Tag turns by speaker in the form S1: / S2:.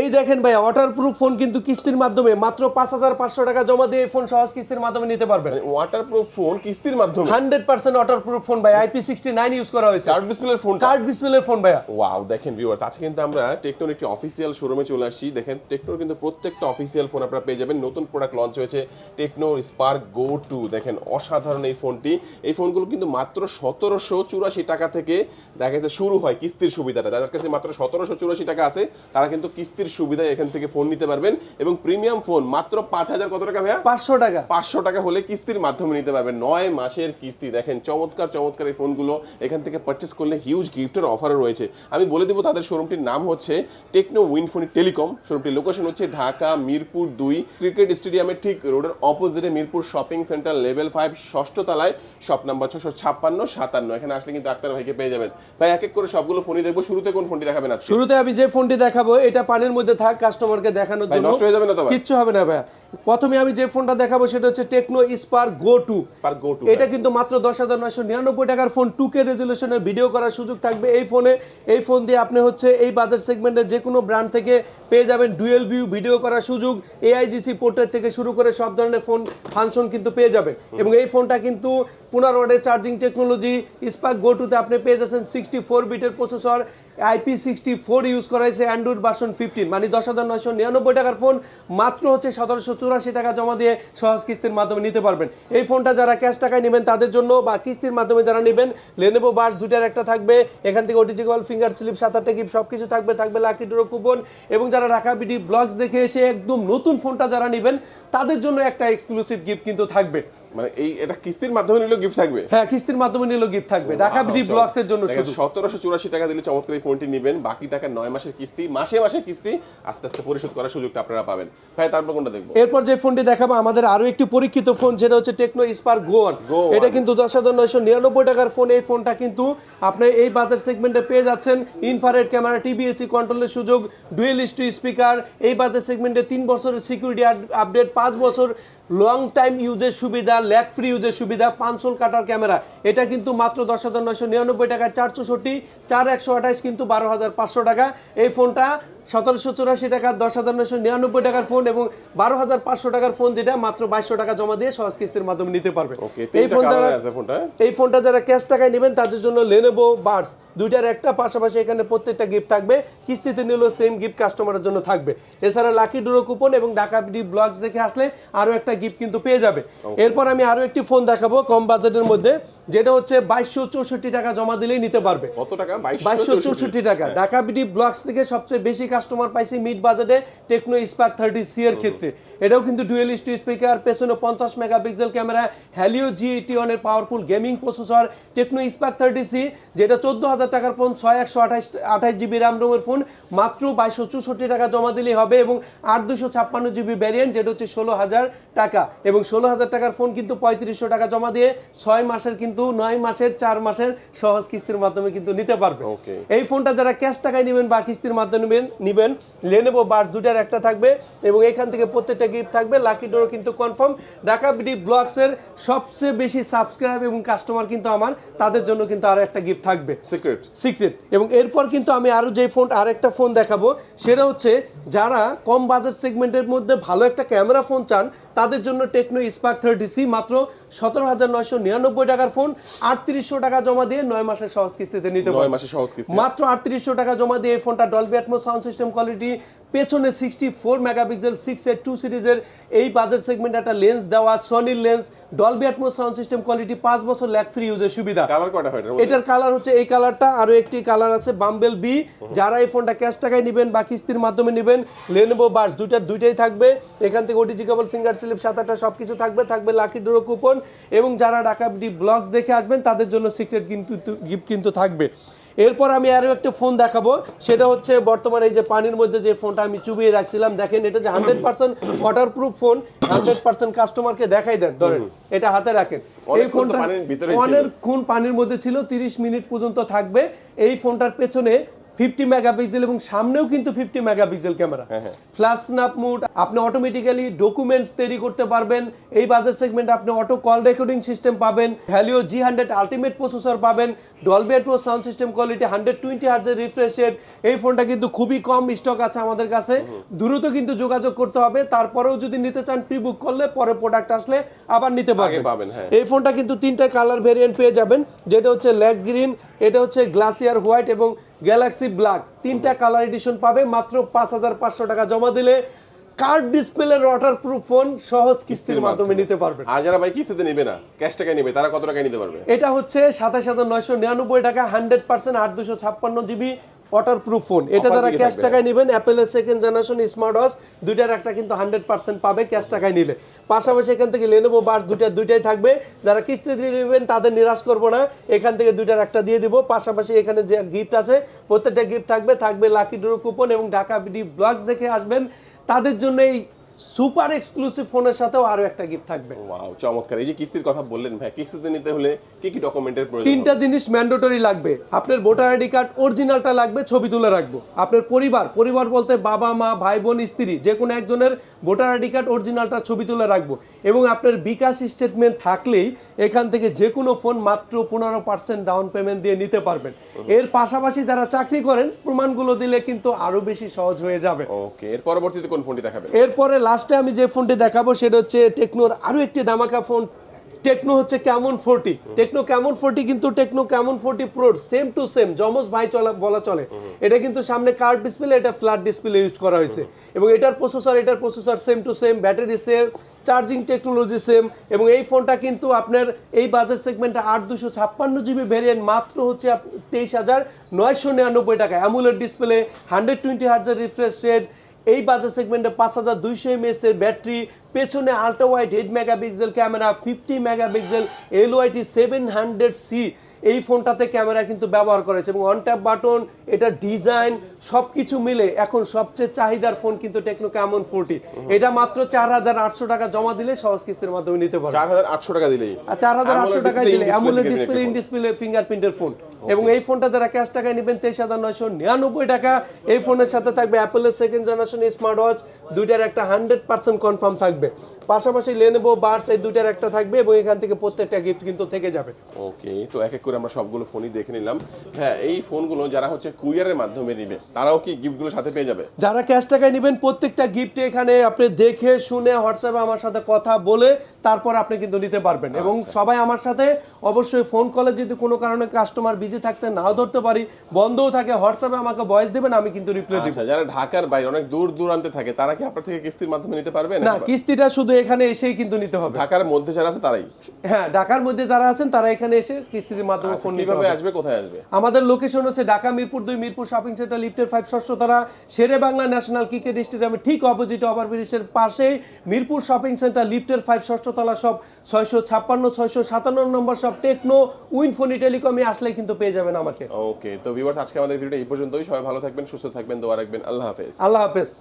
S1: এই দেখেন ভাই ওয়াটার প্রুফ ফোন কিন্তু কিস্তির মাধ্যমে মাত্র পাঁচ হাজার পাঁচশো টাকা জমা দিয়ে ফোন সহজ কিস্তির মাধ্যমে নিতে পারবেন।
S2: ওয়াটারপ্রুফ ফোন কিস্তির মাধ্যমে?
S1: Hundred percent water proof phone ভাই আইপি সিক্সটি নাইন ইউজ করা হয়েছে।
S2: কার্ড ডিসপ্লের ফোন
S1: কার্ড ডিসপ্লের ফোন ভাইয়া।
S2: ওয়াও দেখেন ভিউয়ার্স আজকে কিন্তু আমরা টেকনোর একটি অফিসিয়াল শোরুমে চলে আসছি। দেখেন টেকনোর কিন্তু প্রত্যেকটা অফিসিয়াল ফোন আপনারা পেয়ে যাবেন। নতুন প্রোডাক্ট লঞ্চ হয়েছে টেকনো স্পার্ক গো টু দেখেন অসাধারণ এই ফোনটি এই ফোনগুলো কিন্তু মাত্র সতেরোশো চুরাশি টাকা থেকে দেখা যাচ্ছে শুরু হয় কিস্তির সুবিধাটা। যাদের কাছে মাত্র সতেরোশো চুরাশি টাকা আছে তারা কিন্তু কিস্তির সুবিধায় এখান থেকে ফোন নিতে পারবেন এবং প্রিমিয়াম ফোন মাত্র পাঁচ হাজার কত টাকা ভাইয়া?
S1: পাঁচশো টাকা।
S2: পাঁচশো টাকা হলে কিস্তির মাধ্যমে নিতে পারবেন নয় মাসের কিস্তি। দেখেন চমৎকার চমৎকার এই ফোনগুলো এখান থেকে পারচেস করলে হিউজ গিফটের অফারও রয়েছে। আমি বলে দিব তাদের শোরুমটির নাম হচ্ছে টেকনো উইনফোনি টেলিকম শোরুমটির লোকেশন হচ্ছে ঢাকা মিরপুর দুই। ক্রিকেট স্টেডিয়ামের ঠিক রোডের অপোজিটে Mirpur shopping centre level five ষষ্ঠ তলায় শপ নাম্বার ছশো ছাপ্পান্ন সাতান্ন। এখানে আসলে কিন্তু আক্তার ভাইকে পেয়ে যাবেন। ভাই এক এক করে সবগুলো ফোনই দেখব। শুরুতে কোন ফোনটি দেখাবেন
S1: শুরুতে আমি যে ফোনটি দেখাবো এটা পানির মধ্যে থাক কাস্টমারকে দেখানোর জন্য।
S2: নষ্ট হয়ে যাবে না
S1: কিচ্ছু হবে না ভাইয়া প্রথমে আমি যে ফোনটা দেখাবো সেটা হচ্ছে Tecno spark go two
S2: spark go two
S1: এটা কিন্তু মাত্র দশ হাজার নয়শো নিরানব্বই টাকার ফোন। টু কে রেজুলেশনের ভিডিও করার সুযোগ থাকবে এই ফোনে। এই ফোন দিয়ে আপনি হচ্ছে এই বাজার সেগমেন্টের যে কোনো ব্র্যান্ড থেকে পেয়ে যাবেন ডুয়েল ভিউ ভিডিও করার সুযোগ। এআইজিসি পোর্টের থেকে শুরু করে সব ধরনের ফোন ফাংশন কিন্তু পেয়ে যাবেন। এবং এই ফোনটা কিন্তু পুনর ওয়ার্ডের চার্জিং টেকনোলজি স্পার্ক গো টুতে আপনি পেয়ে যাচ্ছেন সিক্সটি ফোর বিটের processor IP sixty four use করা হয়েছে অ্যান্ড্রয়েড ভার্সন ফিফটিন মানে দশ হাজার নয়শো নিরানব্বই টাকার ফোন মাত্র হচ্ছে সতেরোশো চুরাশি টাকা জমা দিয়ে সহজ কিস্তির মাধ্যমে নিতে পারবেন। এই ফোনটা যারা ক্যাশ টাকায় নেবেন, তাদের জন্য বা কিস্তির মাধ্যমে যারা নেবেন লেনেবো বাস দুটার একটা থাকবে, এখান থেকে ওটিজি কল ফিঙ্গার স্লিপ সাত আটটা গিফট সব কিছু থাকবে থাকবে লাকি ড্রো কুপন এবং যারা ঢাকা বিডি ব্লগস দেখে এসে একদম নতুন ফোনটা যারা নেবেন তাদের জন্য একটা এক্সক্লুসিভ গিফট কিন্তু থাকবে।
S2: মানে এই এটা কিস্তির মাধ্যমে নিলেও গিফট থাকবে?
S1: হ্যাঁ কিস্তির মাধ্যমে নিলেও গিফট থাকবে। ঢাকা বিডি ব্লগস এর জন্য শুধু।
S2: সতেরোশো চুরাশি টাকা দিলে চমৎকার এই ফোনটি নেবেন। বাকি টাকা নয় মাসের কিস্তি মাসে মাসে কিস্তি আস্তে আস্তে পরিশোধ করার সুযোগটা আপনারা পাবেন। ভাই তারপর কোনটা দেখব?
S1: এরপর যে ফোনটি দেখাবো আমাদের আরও একটি পরীক্ষিত ফোন যেটা হচ্ছে Tecno Spark go one
S2: Go One।
S1: এটা কিন্তু দশ হাজার নয়শো নিরানব্বই টাকার ফোন। এই ফোনটা কিন্তু আপনি এই বাজার সেগমেন্টে পেয়ে যাচ্ছেন। ইনফারেড ক্যামেরা টিবিএসি কন্ট্রোলের সুযোগ ডুয়েল স্পিকার এই বাজার সেগমেন্টে তিন বছরের সিকিউরিটি আপডেট পাঁচ বছর লং টাইম ইউজের সুবিধা ল্যাক ফ্রি ইউজের সুবিধা পাঁচশোল কাটার ক্যামেরা। এটা কিন্তু মাত্র দশ হাজার নয়শো নিরানব্বই টাকায় চার চৌষট্টি চার একশো আঠাশ কিন্তু বারো হাজার পাঁচশো টাকা। এই ফোনটা সতেরোশো চুরাশি টাকার দশ হাজার নয়শো নিরানব্বই টাকার ফোন এবং বারো হাজার পাঁচশো টাকার ফোন যেটা মাত্র বাইশশো টাকা জমা দিয়ে সহজ কিস্তির মাধ্যমে নিতে পারবে। এই ফোন যারা এই ফোনটা যারা ক্যাশ টাকায় নেবেন তাদের জন্য লেনেবো বার্স দুইটার একটা পাশাপাশি এখানে প্রত্যেকটা গিফট থাকবে। কিস্তিতে নিলেও সেম গিফট কাস্টমারের জন্য থাকবে। এছাড়া লাকি ড্রো কুপন এবং ঢাকা বিডি ব্লগস দেখে আসলে আরও একটা গিফট কিন্তু পেয়ে যাবে। এরপর আমি আরও একটি ফোন দেখাবো কম বাজেটের মধ্যে যেটা হচ্ছে বাইশশো চৌষট্টি টাকা জমা দিলেই নিতে পারবে।
S2: কত টাকা?
S1: বাইশশো চৌষট্টি টাকা। ঢাকা বিডি ব্লগস থেকে সবচেয়ে বেশি কাস্টমার পাইছি মিড বাজেটে টেকনো স্পার্ক থার্টি সি এর ক্ষেত্রে। এটাও কিন্তু ডুয়েল স্টু স্পিকার পেছনে পঞ্চাশ megapixel camera Helio G eighty ওয়ানের powerful gaming processor Tecno Spark thirty C যেটা চোদ্দ হাজার টাকার ফোন ছয় একশো আঠাশ আঠাশ জিবি র্যাম রোমের ফোন মাত্র বাইশশো চৌষট্টি টাকা জমা দিলেই হবে এবং আট দুশো ছাপ্পান্ন জিবি ভ্যারিয়েন্ট যেটা হচ্ছে ষোলো হাজার টাকা এবং ষোলো হাজার টাকার ফোন কিন্তু পঁয়ত্রিশশো টাকা জমা দিয়ে ছয় মাসের কিন্তু নয় মাসের চার মাসের সহজ কিস্তির মাধ্যমে কিন্তু নিতে পারবে. এই ফোনটা যারা ক্যাশ টাকায় নেবেন বা কিস্তির মাধ্যমে নেবেন নেবেন লেনেবো বাস দুটার একটা থাকবে এবং এখান থেকে প্রত্যেকটা গিফট থাকবে। লাকি ডোরও কিন্তু কনফার্ম ঢাকা বিডি ব্লগসের সবচেয়ে বেশি সাবস্ক্রাইব এবং কাস্টমার কিন্তু আমার তাদের জন্য কিন্তু আরও একটা গিফট থাকবে।
S2: সিক্রেট
S1: সিক্রেট এবং এরপর কিন্তু আমি আরও যে ফোন আর একটা ফোন দেখাবো সেটা হচ্ছে যারা কম বাজার সেগমেন্টের মধ্যে ভালো একটা ক্যামেরা ফোন চান তাদের জন্য টেকনো স্পার্ক থার্টি সি মাত্র সতেরো হাজার নয়শো নিরানব্বই টাকার ফোন আটত্রিশশো টাকা জমা দিয়ে নয় মাসের সহজ কিস্তিতে নিতে
S2: নয়
S1: পারবেন
S2: মাসে সহজ কিস্তি
S1: মাত্র আটত্রিশশো টাকা জমা দিয়ে এই ফোনটা Dolby Atmos sound system quality পেছনে সিক্সটি ফোর মেগাপিক্সেল সিক্স এর টু সিরিজের এই বাজার সেগমেন্ট একটা লেন্স দেওয়া সনির lens Dolby Atmos sound system quality পাঁচ বছর ল্যাক ফ্রি ইউজের সুবিধা।
S2: কালার কয়টা হয় এটার মধ্যে?
S1: এটার কালার হচ্ছে এই কালারটা আরও একটি কালার আছে বাম্বেল বি যারা এই ফোনটা ক্যাশ টাকায় নেবেন বা কিস্তির মাধ্যমে নেবেন লেনেবো বাস দুইটার দুইটাই থাকবে। এখান থেকে ওটিজি কেবল ফিঙ্গার স্লিপ সাত আটটা সব কিছু থাকবে। থাকবে লাকি ড্রো কুপন এবং যারা ঢাকা ব্লগস দেখে আসবেন তাদের জন্য সিক্রেট কিন্তু গিফট কিন্তু থাকবে। এরপর আমি আরও একটা ফোন দেখাবো। সেটা হচ্ছে বর্তমানে এই যে পানির মধ্যে যে ফোনটা আমি চুবিয়ে রাখছিলাম দেখেন এটা যে hundred percent waterproof phone hundred percent কাস্টমারকে দেখাই দেন ধরেন। এটা হাতে রাখেন। এই ফোনটা অনেক খুন পানির মধ্যে ছিল 30 মিনিট পর্যন্ত থাকবে। এই ফোনটার পেছনে ফিফটি মেগাপিক্সেল এবং সামনেও কিন্তু fifty megapixel camera. Flash snap mode আপনি অটোমেটিক্যালি ডকুমেন্টস তৈরি করতে পারবেন। এই বাজার সেগমেন্টে আপনি অটো কল রেকর্ডিং সিস্টেম পাবেন। Helio G hundred ultimate processor পাবেন। Dolby pro sound system quality hundred twenty হার্জের refresh rate এই ফোনটা কিন্তু খুবই কম স্টক আছে আমাদের কাছে। দ্রুত কিন্তু যোগাযোগ করতে হবে। তারপরেও যদি নিতে চান প্রি বুক করলে পরে প্রোডাক্ট আসলে আবার নিতে পারবেন।
S2: পাবেন হ্যাঁ।
S1: এই ফোনটা কিন্তু তিনটা কালার ভেরিয়েন্ট পেয়ে যাবেন। যেটা হচ্ছে ল্যাক গ্রিন এটা হচ্ছে গ্লাসিয়ার হোয়াইট এবং গ্যালাক্সি ব্ল্যাক। তিনটা কালার এডিশন পাবে মাত্র পাঁচ হাজার পাঁচশো টাকা জমা দিলে card display water proof phone সহজ কিস্তির মাধ্যমে নিতে পারবে।
S2: আর যারা ভাই কিস্তিতে নেবে না ক্যাশ টাকায় নেবে তারা কত টাকায় নিতে পারবে?
S1: এটা হচ্ছে সাতাশ হাজার নয়শো নিরানব্বই টাকা হান্ড্রেড পার্সেন্ট আট দুশো ছাপ্পান্ন জিবি ওয়াটার প্রুফ ফোন এটা যারা ক্যাশ টাকায় নেবেন অ্যাপেলের সেকেন্ড জেনারেশন স্মার্ট ওয়াচ দুইটার একটা কিন্তু হান্ড্রেড পার্সেন্ট পাবে ক্যাশ টাকায় নিলে। পাশাপাশি এখান থেকে লেনোভো বাস দুইটা দুইটাই থাকবে। যারা কিস্তি দিয়ে নেবেন তাদের নিরাশ করব না। এখান থেকে দুইটার একটা দিয়ে দিব। পাশাপাশি এখানে যে গিফট আছে প্রত্যেকটা গিফট থাকবে। থাকবে লাকি ড্র কুপন এবং ঢাকা বিডি ব্লগস দেখে আসবেন। তাদের জন্য এই সুপার এক্সক্লুসিভ ফোনের সাথেও আরও একটা গিফট থাকবে।
S2: ওয়াও চমৎকার। এই যে কিস্তির কথা বললেন ভাই কিস্তিতে নিতে হলে কি কি ডকুমেন্টের প্রয়োজন
S1: তিনটা জিনিস ম্যান্ডেটরি লাগবে। আপনার ভোটার আইডি কার্ড অরিজিনালটা লাগবে ছবি তুলে রাখব। আপনার পরিবার পরিবার বলতে বাবা মা ভাই বোন স্ত্রী যে কোনো একজনের ভোটার আইডি কার্ড অরিজিনালটা ছবি তুলে রাখব। এবং আপনার বিকাশ স্টেটমেন্ট থাকলেই এখান থেকে যে কোনো ফোন মাত্র পনেরো পার্সেন্ট ডাউন পেমেন্ট দিয়ে নিতে পারবেন। এর পাশাপাশি যারা চাকরি করেন প্রমাণগুলো দিলে কিন্তু আরও বেশি সহজ হয়ে যাবে।
S2: ওকে এর পরবর্তীতে কোন ফোনটি দেখাবেন?
S1: এরপরে লাস্টে আমি যে ফোনটি দেখাবো সেটা হচ্ছে টেকনোর আরও একটি দামাকা ফোন টেকনো হচ্ছে Camon forty. Tecno Camon forty কিন্তু Tecno Camon forty pro same to same জমজ ভাই চলা বলা চলে। এটা কিন্তু সামনে কার্ড ডিসপ্লে এটা ফ্ল্যাট ডিসপ্লে ইউজ করা হয়েছে। এবং এটার প্রসেসর এটার processor same to same battery same charging technology same এবং এই ফোনটা কিন্তু আপনার এই বাজার সেগমেন্টে আট দুশো ছাপ্পান্ন জিবি ভেরিয়েন্ট মাত্র হচ্ছে তেইশ হাজার নয়শো নিরানব্বই টাকা। অ্যামুলেট ডিসপ্লে হান্ড্রেড টোয়েন্টি হার্জার রিফ্রেশ রেট এই বাজার সেগমেন্টে পাঁচ হাজার দুইশো এমএস এর ব্যাটারি পেছনে ultra wide eight megapixel camera fifty megapixel LYT seven hundred C এই ফোনটাতে ক্যামেরা কিন্তু ব্যবহার করেছে এবং অন ট্যাপ বাটন এটা ডিজাইন সব কিছু মিলে এখন সবচেয়ে চাহিদার ফোন কিন্তু টেকনো ক্যামন ফোরটি এটা মাত্র চার হাজার আটশো টাকা জমা দিলে সহজ কিস্তির মাধ্যমে নিতে পারবে
S2: চার হাজার আটশো টাকা
S1: আর চার হাজার আটশো
S2: display,
S1: দিলে অ্যামুলেট ডিসপ্লে ইন। ডিসপ্লে ফিঙ্গারপ্রিন্টের ফোন এবং এই ফোনটা যারা ক্যাশ টাকায় নেবেন তেইশ হাজার নয়শো নিরানব্বই টাকা। এই ফোনের সাথে থাকবে অ্যাপেলের সেকেন্ড জেনারেশন স্মার্ট ওয়াচ দুইটার একটা হান্ড্রেড পার্সেন্ট কনফার্ম থাকবে। পাশাপাশি লেনেবো বার্স এই দুইটার একটা থাকবে এবং এখান থেকে প্রত্যেকটা গিফট কিন্তু থেকে যাবে।
S2: ওকে তো এক এক করে আমরা সবগুলো ফোনই দেখে নিলাম। হ্যাঁ এই ফোনগুলো যারা হচ্ছে কুরিয়ারের মাধ্যমে নিবে তারাও কি গিফটগুলো সাথে পেয়ে যাবে?
S1: যারা ক্যাশ টাকায় নেবেন প্রত্যেকটা গিফট এখানে আপনি দেখে শুনে হোয়াটসঅ্যাপে আমার সাথে কথা বলে তারপর আপনি কিন্তু নিতে পারবেন। এবং সবাই আমার সাথে অবশ্যই ফোন কলে যদি কোনো কারণে কাস্টমার বিজি থাকতে নাও ধরতে পারি বন্ধও থাকে হোয়াটসঅ্যাপে আমাকে ভয়েস দেবেন আমি কিন্তু রিপ্লাই দিব।
S2: আচ্ছা যারা ঢাকার বাইরে অনেক দূর দূরান্তে থাকে তারা কি আপনার থেকে কিস্তির মাধ্যমে নিতে পারবে?
S1: না কিস্তিটা শুধু এখানে এসেই কিন্তু নিতে হবে।
S2: ঢাকার মধ্যে যারা আছে তারাই।
S1: হ্যাঁ ঢাকার মধ্যে যারা আছেন তারা এখানে এসে কিস্তির মাধ্যমে
S2: আচ্ছা,
S1: ফোন নিতে
S2: কীভাবে
S1: হবে।
S2: আসবে কোথায় আসবে?
S1: আমাদের লোকেশন হচ্ছে ঢাকা মিরপুর দুই মিরপুর শপিং সেন্টার লিফটের ফাইভ ষষ্ঠতলা শেরে বাংলা ন্যাশনাল ক্রিকেট স্টেডিয়ামের ঠিক অপোজিট ওভারব্রিজের পাশেই মিরপুর শপিং সেন্টার লিফটের ফাইভ ষষ্ঠতলা সব ছয়শো ছাপ্পান্ন ছয়শো সাতান্ন নম্বর সব টেকনো উইনফোনি টেলিকমে আসলে কিন্তু পেয়ে যাবেন আমাকে।
S2: ওকে তো ভিউয়ার্স আজকে আমাদের ভিডিওটা এই পর্যন্তই। সবাই ভালো থাকবেন সুস্থ থাকবেন দোয়া রাখবেন। আল্লাহ হাফেজ।
S1: আল্লাহ হাফেজ।